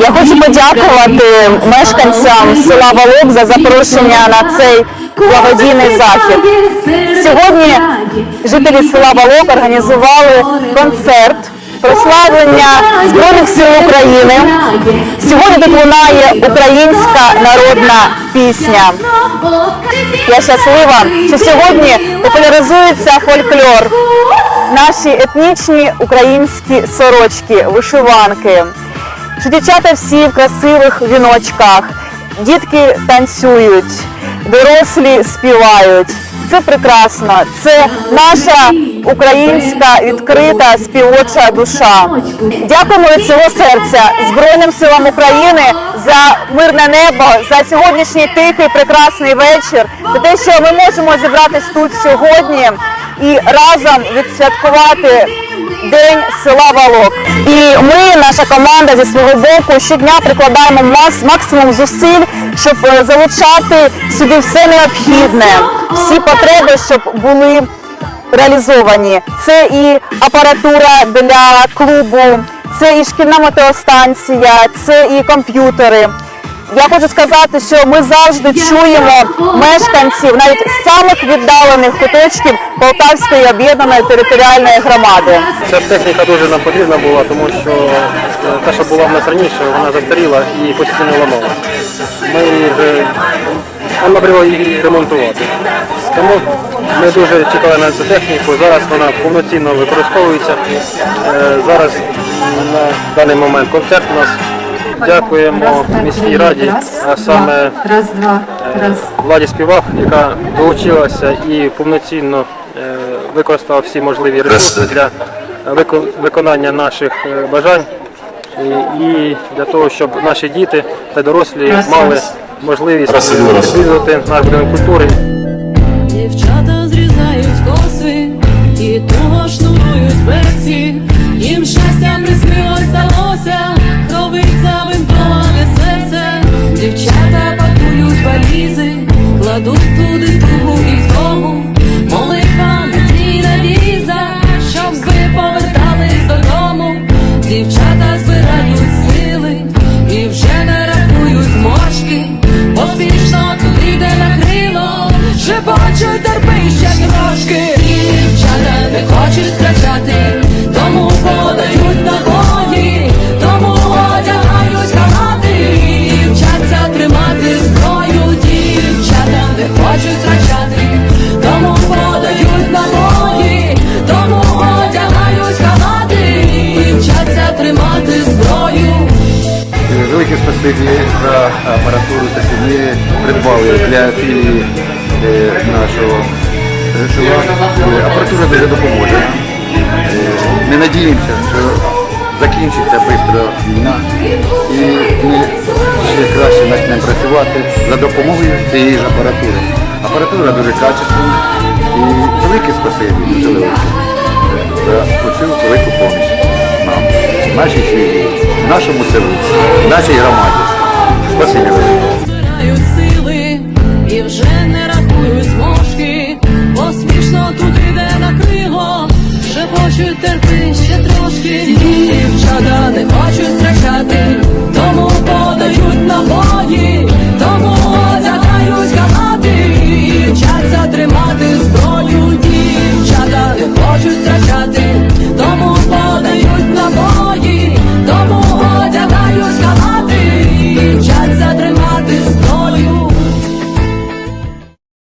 Я хочу подякувати мешканцям села Волок за запрошення на цей благодійний захід. Сьогодні жителі села Волок організували концерт прославлення Збройних сил України. Сьогодні тут лунає українська народна пісня. Я щаслива, що сьогодні популяризується фольклор, наші етнічні українські сорочки, вишиванки. Що дівчата всі в красивих віночках, дітки танцюють, дорослі співають. Це прекрасно. Це наша українська відкрита співоча душа. Дякуємо від цього серця Збройним силам України за мирне небо, за сьогоднішній тихий прекрасний вечір, за те, що ми можемо зібратись тут сьогодні і разом відсвяткувати День села Валок. І ми, наша команда зі свого боку, щодня прикладаємо максимум зусиль, щоб е, залучати сюди все необхідне, всі потреби, щоб були реалізовані. Це і апаратура для клубу, це і шкільна метеостанція, це і комп'ютери. Я хочу сказати, що ми завжди чуємо мешканців навіть з самих віддалених куточків Полтавської об'єднаної територіальної громади. Ця техніка дуже нам потрібна була, тому що е, те, що була в нас раніше, вона застаріла і постійно ламала. Ми вже нам набрало її ремонтувати. Тому ми дуже чекали на цю техніку. Зараз вона повноцінно використовується. Е, Зараз на даний момент концерт у нас. Дякуємо міській раді, а саме раз. Владі Співак, яка долучилася і повноцінно е, використала всі можливі ресурси для виконання наших е, бажань. І, для того, щоб наші діти та дорослі мали можливість відвідувати наш будинок культури. Дівчата зрізають коси і того шнурують берці. Кладуть туди тугу і втому. Молитва надійна віза, щоб ви повертались додому. Дівчата збирають сили і вже не рахують зморшки. Поспішно туди, де накрило, шепочуть терпи ще трошки. Дівчата не хочуть втрачати, тому подають Велике спасибі за апаратуру та сувніри придбали для філії е, нашого ЖСУА. Е, Апаратура дуже допоможе. Е, Ми надіємося, що закінчиться швидко війна і ми ще краще почнемо працювати за допомогою цієї ж апаратури. Апаратура дуже качественна і велике спасибі дуже велике за оцю велику допомогу нам, нашій філії, нашому селу, нашій громаді. Спасибі. Збираю сили і вже не рахую зможки, бо смішно тут іде на криго, вже хочу терпи ще трошки, дівчата не хочу втрачати,